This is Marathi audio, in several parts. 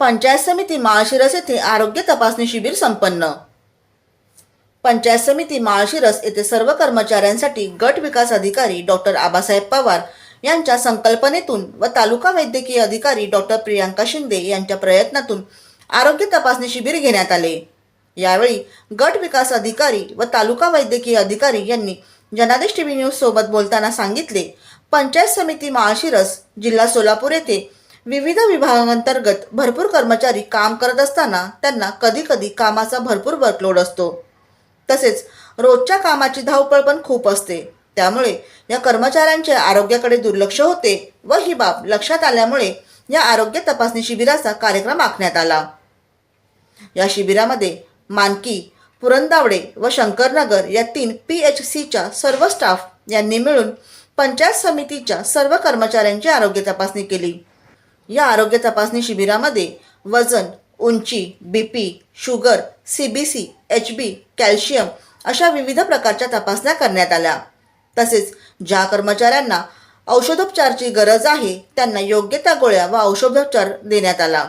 पंचायत समिती माळशिरस येथे आरोग्य तपासणी शिबिर संपन्न. पंचायत समिती माळशिरस येथे सर्व कर्मचाऱ्यांसाठी गट विकास अधिकारी डॉक्टर आबासाहेब पवार यांच्या संकल्पनेतून व तालुका वैद्यकीय अधिकारी डॉक्टर प्रियांका शिंदे यांच्या प्रयत्नातून आरोग्य तपासणी शिबिर घेण्यात आले. यावेळी गट विकास अधिकारी व तालुका वैद्यकीय अधिकारी यांनी जनादेश टीव्ही न्यूज सोबत बोलताना सांगितले पंचायत समिती माळशिरस जिल्हा सोलापूर येथे विविध विभागांतर्गत भरपूर कर्मचारी काम करत असताना त्यांना कधीकधी कामाचा भरपूर वर्कलोड असतो. तसेच रोजच्या कामाची धावपळ पण खूप असते. त्यामुळे या कर्मचाऱ्यांच्या आरोग्याकडे दुर्लक्ष होते व ही बाब लक्षात आल्यामुळे या आरोग्य तपासणी शिबिराचा कार्यक्रम आखण्यात आला. या शिबिरामध्ये मानकी पुरंदावडे व शंकरनगर या तीन पी एच सीच्या सर्व स्टाफ यांनी मिळून पंचायत समितीच्या सर्व कर्मचाऱ्यांची आरोग्य तपासणी केली. या आरोग्य तपासणी शिबिरामध्ये वजन उंची B P sugar C B C H B calcium अशा विविध प्रकारच्या तपासण्या करण्यात आल्या. तसेच ज्या कर्मचाऱ्यांना औषधोपचारची गरज आहे त्यांना योग्य त्या गोळ्या व औषधोपचार देण्यात आला.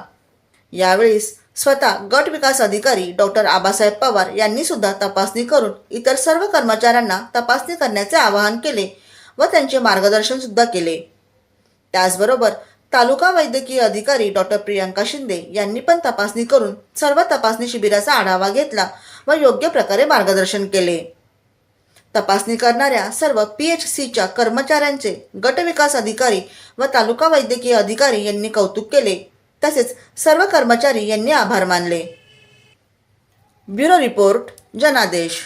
यावेळेस स्वतः गट विकास अधिकारी डॉक्टर आबासाहेब पवार यांनी सुद्धा तपासणी करून इतर सर्व कर्मचाऱ्यांना तपासणी करण्याचे आवाहन केले व त्यांचे मार्गदर्शन सुद्धा केले. त्याचबरोबर तालुका वैद्यकीय अधिकारी डॉक्टर प्रियांका शिंदे यांनी पण तपासणी करून सर्व तपासणी शिबिराचा आढावा घेतला व योग्य प्रकारे मार्गदर्शन केले. तपासणी करणाऱ्या सर्व पी एच सीच्या कर्मचाऱ्यांचे गटविकास अधिकारी व तालुका वैद्यकीय अधिकारी यांनी कौतुक केले. तसेच सर्व कर्मचारी यांनी आभार मानले. ब्युरो रिपोर्ट जनादेश.